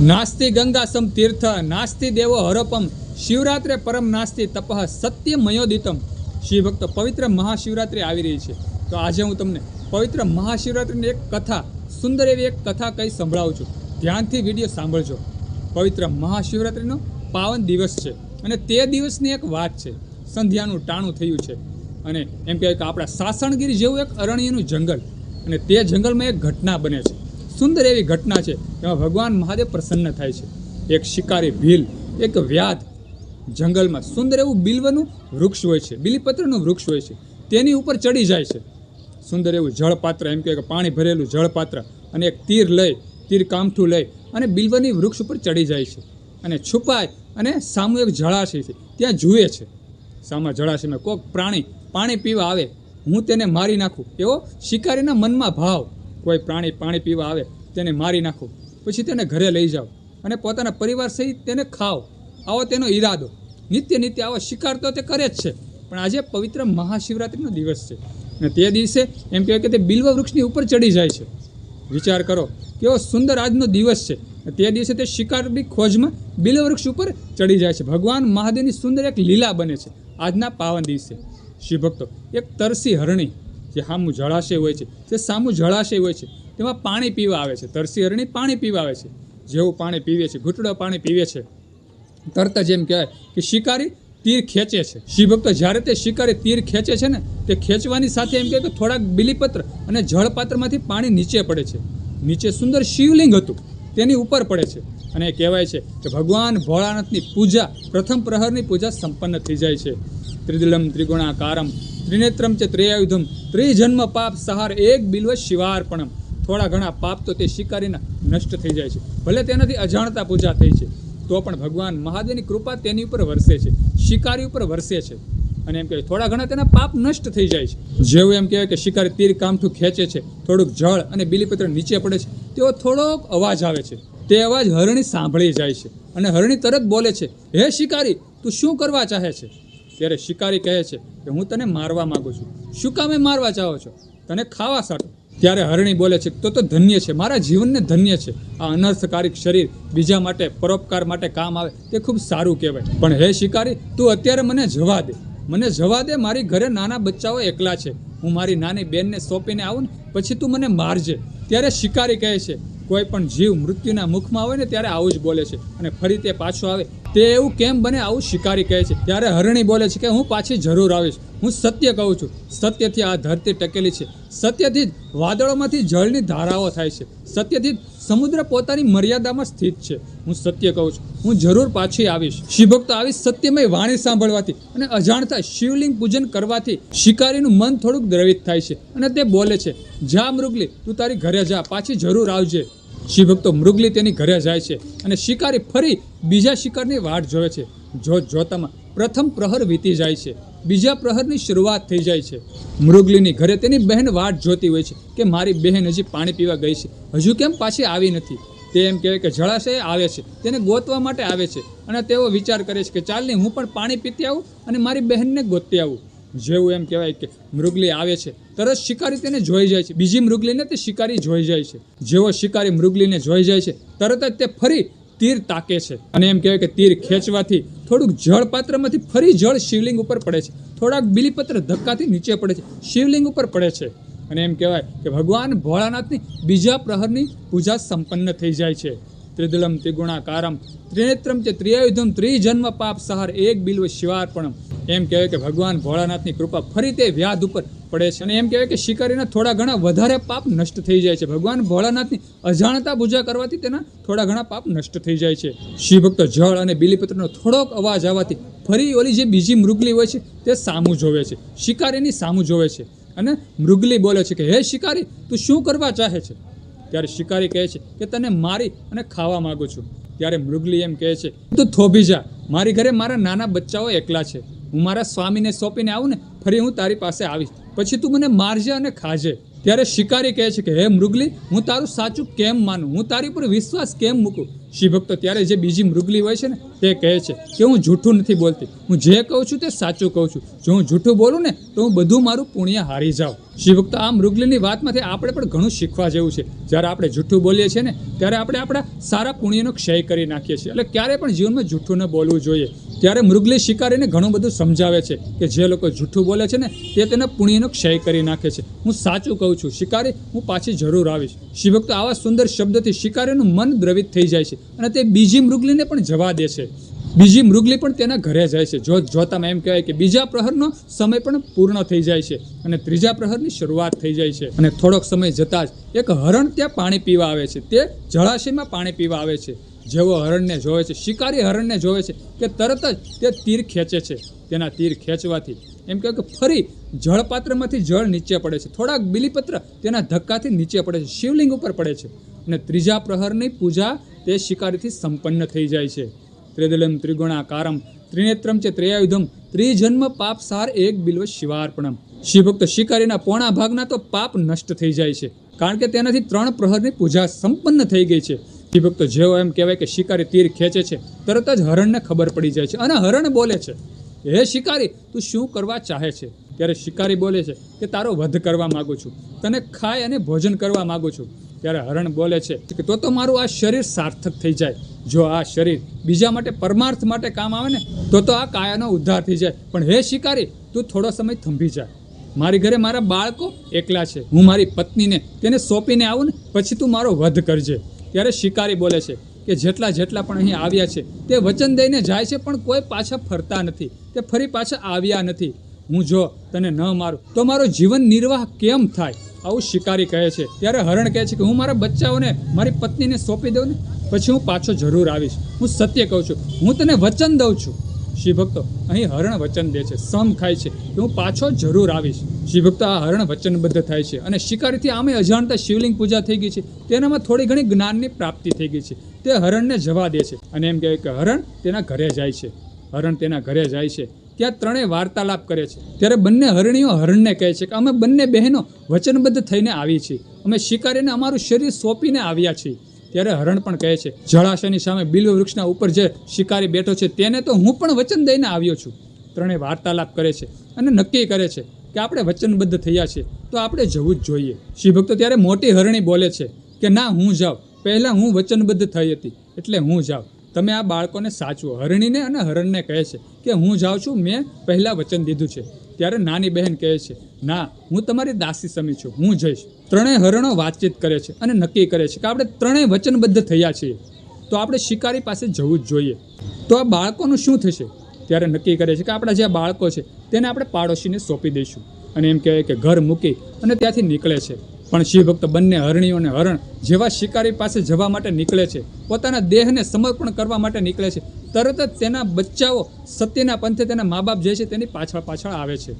નાસ્તિ ગંગાસમ તીર્થ, નાસ્તિ દેવો હરપમ, શિવરાત્રે પરમ નાસ્તિ તપઃ સત્ય મયોદિતમ. શિવ ભક્તો પવિત્ર મહાશિવરાત્રિ આવી રહી છે. તો આજે હું તમને પવિત્ર મહાશિવરાત્રિની એક કથા, સુંદર એવી એક કથા કંઈ સંભળાવું છું. ધ્યાનથી વીડિયો સાંભળજો. પવિત્ર મહાશિવરાત્રિનો પાવન દિવસ છે અને તે દિવસની એક વાત છે. સંધ્યાનું ટાણું થયું છે. અને એમ કહેવાય કે આપણા સાસણગીરી જેવું એક અરણ્યનું જંગલ અને તે જંગલમાં એક ઘટના બને છે. સુંદર એવી ઘટના છે એમાં ભગવાન મહાદેવ પ્રસન્ન થાય છે. એક શિકારી ભીલ, એક વ્યાધ જંગલમાં સુંદર એવું બિલ્વનું વૃક્ષ હોય છે, બિલીપત્રનું વૃક્ષ હોય છે, તેની ઉપર ચડી જાય છે. સુંદર એવું જળપાત્ર, એમ કે પાણી ભરેલું જળપાત્ર અને એક તીર લઈ, તીર કામઠું લઈ અને બિલ્વની વૃક્ષ ઉપર ચડી જાય છે અને છુપાય અને સામુ એક જળાશય છે, ત્યાં જુએ છે. સામા જળાશયમાં કોઈક પ્રાણી પાણી પીવા આવે, હું તેને મારી નાખું એવો શિકારીના મનમાં ભાવ કોઈ પ્રાણી પાણી પીવા આવે, તેને મારી નાખો. પછી તેને ઘરે લઈ જાઓ અને પોતાના પરિવાર સહિત તેને ખાઓ. આવો તેનો ઈરાદો. નિત્ય નિત્ય આવો શિકાર તો તે કરે જ છે. પણ આજે પવિત્ર મહાશિવરાત્રિનો દિવસ છે. અને તે દિવસે એમ કહેવાય કે તે બિલ્વ વૃક્ષની ઉપર ચડી જાય છે. વિચાર કરો કેવો સુંદર આજનો દિવસ છે. તે દિવસે તે શિકારની ખોજમાં બિલ્વ વૃક્ષ ઉપર ચડી જાય છે. ભગવાન મહાદેવની સુંદર એક લીલા બને છે. આજના પાવન દિવસે. શિવભક્તો, એક તરસી હરણી જે સામું જળાશય હોય છે, જે સામું જળાશય હોય છે, તેમાં પાણી પીવા આવે છે. તરસી હરણી પાણી પીવા આવે છે. જેવું પાણી પીવે છે, ઘૂંટડો પાણી પીવે છે. તરત જ એમ કહેવાય કે શિકારી તીર ખેંચે છે. શિવભક્ત જ્યારે તે શિકારી તીર ખેંચે છે ને, તે ખેંચવાની સાથે એમ કહે કે થોડાક બિલીપત્ર અને જળપાત્રમાંથી પાણી નીચે પડે છે. નીચે સુંદર શિવલિંગ હતું. તેની ઉપર પડે છે. અને કહેવાય છે કે ભગવાન ભોળાનાથની પૂજા, પ્રથમ પ્રહરની પૂજા સંપન્ન થઈ જાય છે. ત્રિદલમ ત્રિગુણાકારમ ત્રિનેત્રમ ચ ત્રેયુધમ ત્રિજન્મ પાપ સહાર એક બિલ્વ શિવાર્પણમ થોડા ઘણા પાપ તો તે શિકારીના નષ્ટ થઈ જાય છે. ભલે તેનાથી અજાણતા પૂજા થઈ છે, તો પણ ભગવાન મહાદેવની કૃપા તેની ઉપર વરસે છે, શિકારી ઉપર વરસે છે. અને એમ કહેવાય, થોડા ઘણા તેના પાપ નષ્ટ થઈ જાય છે. જેવું એમ કહેવાય કે શિકારી તીર કામઠું ખેંચે છે, થોડુંક જળ અને બિલીપત્ર નીચે પડે છે તેવો થોડોક અવાજ આવે છે. તે અવાજ હરણી સાંભળી જાય છે અને હરણી તરત બોલે છે, હે શિકારી, તું શું કરવા ચાહે છે? ત્યારે શિકારી કહે છે કે હું તને મારવા માગું છું. શું કામે મારવા ચાહો છો? તને ખાવા સાટો. ત્યારે હરણી બોલે છે, તો તો ધન્ય છે, મારા જીવનને ધન્ય છે. આ અનર્થકારિક શરીર બીજા માટે, પરોપકાર માટે કામ આવે, તે ખૂબ સારું કહેવાય. પણ હે શિકારી, તું અત્યારે મને જવા દે. મને જવા દે, મારી ઘરે નાના બચ્ચાઓ એકલા છે. હું મારી નાની બેનને સોંપીને આવું ને, પછી તું મને મારજે. ત્યારે શિકારી કહે છે, કોઈ પણ જીવ મૃત્યુના મુખમાં આવે ને, ત્યારે આવું જ બોલે છે અને ફરી તે પાછો આવે. તે એવું કેમ બને આવું શિકારી કહે છે? ત્યારે હરણી બોલે છે કે હું પાછી જરૂર આવીશ. હું સત્ય કહું છું. સત્યથી આ ધરતી ટકેલી છે. સત્યથી જ વાદળોમાંથી જળની ધારાઓ થાય છે. સત્યથી જ સમુદ્ર પોતાની મર્યાદામાં સ્થિત છે. હું સત્ય કહું છું. હું જરૂર પાછી આવીશ. શિવભક્તો આવી સત્યમય વાણી સાંભળવાથી અને અજાણતા શિવલિંગ પૂજન કરવાથી શિકારીનું મન થોડુંક દ્રવિત થાય છે. અને તે બોલે છે, જા મૃગલી, તું તારી ઘરે જા. પાછી જરૂર આવજે. શિવભક્તો મૃગલી તેની ઘરે જાય છે અને શિકારી ફરી બીજા શિકારની વાટ જોવે છે. જોત જોતામાં પ્રથમ પ્રહર વીતી જાય છે. બીજા પ્રહરની શરૂઆત થઈ જાય છે. મૃગલીની ઘરે તેની બહેન વાટ જોતી હોય છે કે મારી બહેન હજી પાણી પીવા ગઈ છે. હજુ કેમ પાછી આવી નથી? તે એમ કહેવાય કે જળાશય આવે છે. તેને ગોતવા માટે આવે છે. અને તેઓ વિચાર કરે છે કે ચાલ નહીં હું પણ પાણી પીતી આવું અને મારી બહેનને ગોતતી આવું. જેવું એમ કહેવાય કે મૃગલી આવે છે. તરત શિકારી તેને જોઈ જાય છે. બીજી મૃગલીને તે શિકારી જોઈ જાય છે. જેવો શિકારી મૃગલીને જોઈ જાય છે, તરત જ તે ફરી તીર તાકે છે. અને એમ કહેવાય કે તીર ખેંચવાથી થોડુંક જળ પાત્રમાંથી ફરી જળ શિવલિંગ ઉપર પડે છે. થોડાક બિલીપત્ર ધક્કાથી નીચે પડે છે. શિવલિંગ ઉપર પડે છે. અને એમ કહેવાય કે ભગવાન ભોળાનાથની બીજા પ્રહરની પૂજા સંપન્ન થઈ જાય છે. ત્રિદલમ ત્રિગુણાકારમ ત્રિનેત્રમ તે ત્રિયુધમ ત્રિજન્મ પાપ સહાર એક બિલ્વ શિવાર્પણમ એમ કહેવાય કે ભગવાન ભોળાનાથની કૃપા ફરી તે વ્યાધ ઉપર પડે છે અને એમ કહેવાય કે શિકારીના થોડા ઘણા વધારે પાપ નષ્ટ થઈ જાય છે. ભગવાન ભોળાનાથની અજાણતા પૂજા કરવાથી તેના થોડા ઘણા પાપ નષ્ટ થઈ જાય છે. શિવભક્તો જળ અને બિલીપત્રનો થોડોક અવાજ આવવાથી ફરી ઓલી જે બીજી મૃગલી હોય છે, તે સામું જોવે છે. શિકારીની સામું જોવે છે અને મૃગલી બોલે છે કે, હે શિકારી, તું શું કરવા ચાહે છે? ત્યારે શિકારી કહે છે કે તને મારી અને ખાવા માંગુ છું. ત્યારે મૃગલી એમ કહે છે, તું થોભી જા. મારી ઘરે મારા નાના બચ્ચાઓ એકલા છે. હું મારા સ્વામીને સોંપીને આવું ને ફરી હું તારી પાસે આવીશ. પછી તું મને મારજે અને ખાજે. ત્યારે શિકારી કહે છે કે, હે મૃગલી, હું તારું સાચું કેમ માનું? હું તારી પર વિશ્વાસ કેમ મૂકું? શિવભક્તો ત્યારે જે બીજી મૃગલી હોય છે ને, તે કહે છે કે, હું જૂઠું નથી બોલતી. હું જે કહું છું તે સાચું કહું છું. જો હું જૂઠું બોલું ને, તો હું બધું મારું પુણ્ય હારી જાઉં. શિવભક્ત આ મૃગલીની વાતમાંથી આપણે પણ ઘણું શીખવા જેવું છે. જ્યારે આપણે જૂઠું બોલીએ છીએ ને, ત્યારે આપણે આપણા સારા પુણ્યનો ક્ષય કરી નાખીએ છીએ. એટલે ક્યારે પણ જીવનમાં જૂઠું ન બોલવું જોઈએ. ત્યારે મૃગલી શિકારીને ઘણું બધું સમજાવે છે કે જે લોકો જૂઠું બોલે છે ને, તે તેના પુણ્યનો ક્ષય કરી નાખે છે. હું સાચું કહું છું, શિકારી, હું પાછી જરૂર આવીશ. શિવભક્ત આવા સુંદર શબ્દથી શિકારીનું મન દ્રવિત થઈ જાય છે અને તે બીજી મૃગલીને પણ જવા દે છે. બીજી મૃગલી પણ તેના ઘરે જાય છે. જો, જોતામાં એમ કહેવાય કે બીજા પ્રહરનો સમય પણ પૂર્ણ થઈ જાય છે અને ત્રીજા પ્રહરની શરૂઆત થઈ જાય છે. અને થોડોક સમય જતાં જ એક હરણ ત્યાં પાણી પીવા આવે છે. તે જળાશયમાં પાણી પીવા આવે છે. જેવો હરણને જોવે છે, શિકારી હરણને જોવે છે કે તરત જ તે તીર ખેંચે છે. તેના તીર ખેંચવાથી એમ કહેવાય કે ફરી જળપાત્રમાંથી જળ નીચે પડે છે. થોડાક બિલીપત્ર તેના ધક્કાથી નીચે પડે છે, શિવલિંગ ઉપર પડે છે અને ત્રીજા પ્રહરની પૂજા તે શિકારીથી સંપન્ન થઈ જાય છે. ત્રિદલમ ત્રિગુણાકારમ ત્રિનેત્રમ છે ત્રયાયુધમ ત્રિજન્મ પાપ સાર એક બિલ્વ શિવાર્પણમ. શિવભક્ત શિકારીના પોણા ભાગના તો પાપ નષ્ટ થઈ જાય છે. કારણ કે તેનાથી ત્રણ પ્રહરની પૂજા સંપન્ન થઈ ગઈ છે. શિવભક્તો જેવો એમ કહેવાય કે શિકારી તીર ખેંચે છે, તરત જ હરણને ખબર પડી જાય છે. અને હરણ બોલે છે, હે શિકારી, તું શું કરવા ચાહે છે? ત્યારે શિકારી બોલે છે કે, તારો વધ કરવા માગું છું, તને ખાય અને ભોજન કરવા માગું છું. ત્યારે હરણ બોલે છે કે, તો તો મારું આ શરીર સાર્થક થઈ જાય. જો આ શરીર બીજા માટે પરમાર્થ માટે કામ આવે ને, તો તો આ કાયાનો ઉદ્ધાર થઈ જાય. પણ હે શિકારી, તું થોડો સમય થંભી જા. મારી ઘરે મારા બાળકો એકલા છે. હું મારી પત્નીને, તેને સોંપીને આવું ને, પછી તું મારો વધ કરજે. ત્યારે શિકારી બોલે છે કે જેટલા જેટલા પણ અહીં આવ્યા છે, તે વચન દઈને જાય છે, પણ કોઈ પાછા ફરતા નથી. તે ફરી પાછા આવ્યા નથી. હું જો તને ન મારું, તો મારો જીવન નિર્વાહ કેમ થાય? આવું શિકારી કહે છે. ત્યારે હરણ કહે છે કે હું મારા બચ્ચાઓને, મારી પત્નીને સોંપી દઉં ને? પછી હું પાછો જરૂર આવીશ. હું સત્ય કહું છું. હું તને વચન દઉં છું. શિવભક્તો, અહીં હરણ વચન દે છે, સમ ખાય છે. કે હું પાછો જરૂર આવીશ. શિવભક્તો, આ હરણ વચનબદ્ધ થાય છે. અને શિકારીથી આમે અજાણતા શિવલિંગ પૂજા થઈ ગઈ છે. તેનામાં થોડી ઘણી જ્ઞાનની પ્રાપ્તિ થઈ ગઈ છે. તે હરણને જવા દે છે. અને એમ કહે કે હરણ તેના ઘરે જાય છે. હરણ તેના ઘરે જાય છે. ત્યાં ત્રણેય વાર્તાલાપ કરે છે. ત્યારે બંને હરણીઓ હરણને કહે છે કે અમે બંને બહેનો વચનબદ્ધ થઈને આવી છીએ. અમે શિકારીને અમારું શરીર સોંપીને આવ્યા છીએ. ત્યારે હરણ પણ કહે છે, જળાશયની સામે બિલ્વ વૃક્ષના ઉપર જે શિકારી બેઠો છે, તેને તો હું પણ વચન દઈને આવ્યો છું. ત્રણેય વાર્તાલાપ કરે છે અને નક્કી કરે છે કે આપણે વચનબદ્ધ થયા છે તો આપણે જવું જ જોઈએ. શિવભક્તો ત્યારે મોટી હરણી બોલે છે કે, ના, હું જાઉં. પહેલાં હું વચનબદ્ધ થઈ હતી, એટલે હું જાઉં. તમે આ બાળકોને સાચવો. હરણીને અને હરણને કહે છે કે, હું જાઉં છું, મેં પહેલાં વચન દીધું છે. ત્યારે નાની બહેન કહે છે, ના, હું તમારી દાસી સમી છું, હું જઈશ. ત્રણેય હરણો વાતચીત કરે છે અને નક્કી કરે છે કે આપણે ત્રણેય વચનબદ્ધ થયા છીએ. તો આપણે શિકારી પાસે જવું જ જોઈએ. તો આ બાળકોનું શું થશે? ત્યારે નક્કી કરે છે કે આપણા જે બાળકો છે, તેને આપણે પાડોશીને સોંપી દઈશું. અને એમ કહેવાય કે ઘર મૂકી અને ત્યાંથી નીકળે છે. પણ શિવભક્ત બંને હરણીઓ અને હરણ જેવા શિકારી પાસે જવા માટે નીકળે છે. પોતાના દેહને સમર્પણ કરવા માટે નીકળે છે. તરત જ તેના બચ્ચાઓ સત્યના પંથે તેના મા બાપ જે છે તેની પાછળ પાછળ આવે છે.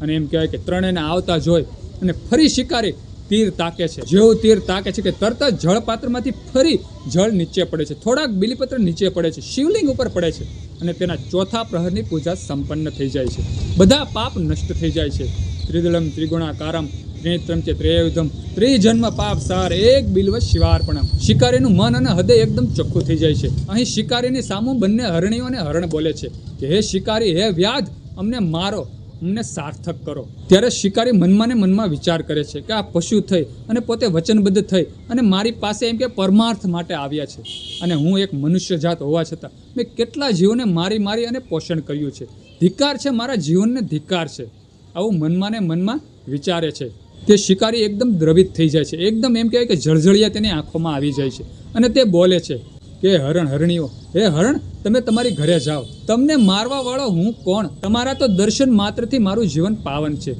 અને એમ કહેવાય કે ત્રણેયને આવતા જોઈ અને ફરી શિકારી તીર તાકે છે. જેવું તીર તાકે છે કે તરત જ જળપાત્રમાંથી ફરી જળ નીચે પડે છે. થોડાક બિલીપત્ર નીચે પડે છે. શિવલિંગ ઉપર પડે છે. અને તેના ચોથા પ્રહરની પૂજા સંપન્ન થઈ જાય છે. બધા પાપ નષ્ટ થઈ જાય છે. ત્રિદલમ ત્રિગુણાકારમ ત્રિનેત્રમ છે ત્રેયુધમ. ત્રિજન્મ પાપ સાર, એક બિલ્વ શિવાર્પણમ. શિકારીનું મન અને હૃદય એકદમ ચોખ્ખું થઈ જાય છે. અહીં શિકારીની સામું બંને હરણીઓ અને હરણ બોલે છે કે, હે શિકારી, હે વ્યાધ, અમને મારો, અમને સાર્થક કરો. ત્યારે શિકારી મનમાં ને મનમાં વિચાર કરે છે કે આ પશુ થઈ અને પોતે વચનબદ્ધ થઈ અને મારી પાસે એમ કે પરમાર્થ માટે આવ્યા છે. અને હું એક મનુષ્ય જાત હોવા છતાં મેં કેટલા જીવોને મારી મારી અને પોષણ કર્યું છે. ધિકાર છે મારા જીવનને ધિકાર છે. આવું મનમાં ને મનમાં વિચારે છે. તે શિકારી એકદમ દ્રવિત થઈ જાય છે. એકદમ એમ કહેવાય કે જળજળિયા તેની આંખોમાં આવી જાય છે. અને તે બોલે છે કે, હરણ, હરણીઓ, હે હરણ, તમે તમારી ઘરે જાઓ. તમને મારવા વાળો હું કોણ? તમારા તો દર્શન માત્રથી મારું જીવન પાવન છે.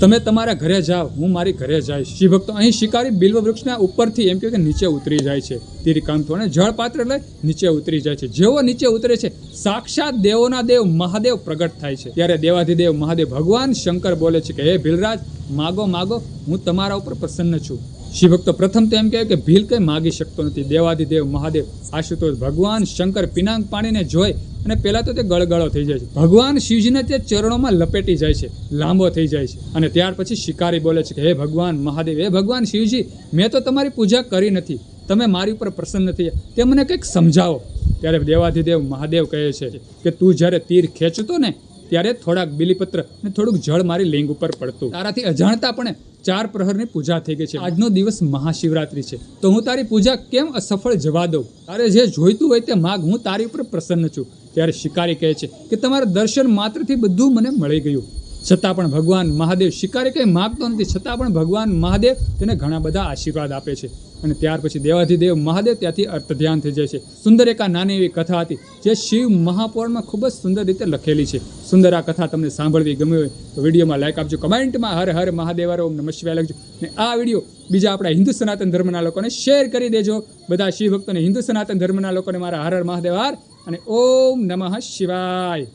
તમે તમારા ઘરે જાઓ, હું મારી ઘરે જઈશ. શિવભક્તો અહીં શિકારી બિલ્વ વૃક્ષના ઉપરથી એમ કે નીચે ઉતરી જાય છે. તીરકાંતો અને જળપાત્ર લઈ નીચે ઉતરી જાય છે. જેવો નીચે ઉતરે છે, સાક્ષાત દેવોના દેવ મહાદેવ પ્રગટ થાય છે. ત્યારે દેવાધિદેવ મહાદેવ ભગવાન શંકર બોલે છે કે, હે ભીલરાજ, માગો માગો, હું તમારા ઉપર પ્રસન્ન છું. શિવભક્તો પ્રથમ તો એમ કહે કે, ભીલ કંઈ માગી શકતો નથી. દેવાધિદેવ મહાદેવ આશુતોષ ભગવાન શંકર પિનાંગ પાણીને જોઈ અને પહેલાં તો તે ગળગળો થઈ જાય છે. ભગવાન શિવજીને તે ચરણોમાં લપેટી જાય છે, લાંબો થઈ જાય છે. અને ત્યાર પછી શિકારી બોલે છે કે, હે ભગવાન, મહાદેવ, હે ભગવાન શિવજી, મેં તો તમારી પૂજા કરી નથી. તમે મારી ઉપર પ્રસન્ન થયા. તે મને કંઈક સમજાવો. ત્યારે દેવાધિદેવ મહાદેવ કહે છે કે, તું જ્યારે તીર ખેંચતો ને, ત્યારે થોડાક બિલીપત્ર અને થોડુંક જળ મારી લિંગ ઉપર પડતું. તારાથી અજાણતાપણે ચાર પ્રહરની પૂજા થઈ ગઈ છે. આજનો દિવસ મહાશિવરાત્રિ છે. તો હું તારી પૂજા કેમ અસફળ જવા દઉં? તારે જે જોઈતું હોય તે માગ હું તારી ઉપર પ્રસન્ન છું. ત્યારે શિકારી કહે છે કે તમારા દર્શન માત્રથી બધું મને મળી ગયું. છતાં પણ ભગવાન મહાદેવ શિકારી કંઈ માગતો નથી. છતાં પણ ભગવાન મહાદેવ તેને ઘણા બધા આશીર્વાદ આપે છે. અને ત્યાર પછી દેવાધિદેવ મહાદેવ ત્યાંથી અર્થ ધ્યાન થઈ જાય છે. સુંદર એક આ નાની એવી કથા હતી જે શિવ મહાપુરાણમાં ખૂબ જ સુંદર રીતે લખેલી છે. સુંદર આ કથા તમને સાંભળવી ગમી હોય તો વિડીયોમાં લાઈક આપજો, કમેન્ટમાં હર હર મહાદેવર ઓમ નમઃ શિવાય લખજો. અને આ વીડિયો બીજા આપણા હિન્દુ સનાતન ધર્મના લોકોને શેર કરી દેજો. બધા શિવ ભક્તોને હિન્દુ સનાતન ધર્મના લોકોને મારા હર હર મહાદેવ, હર અને ઓમ નમઃ શિવાય.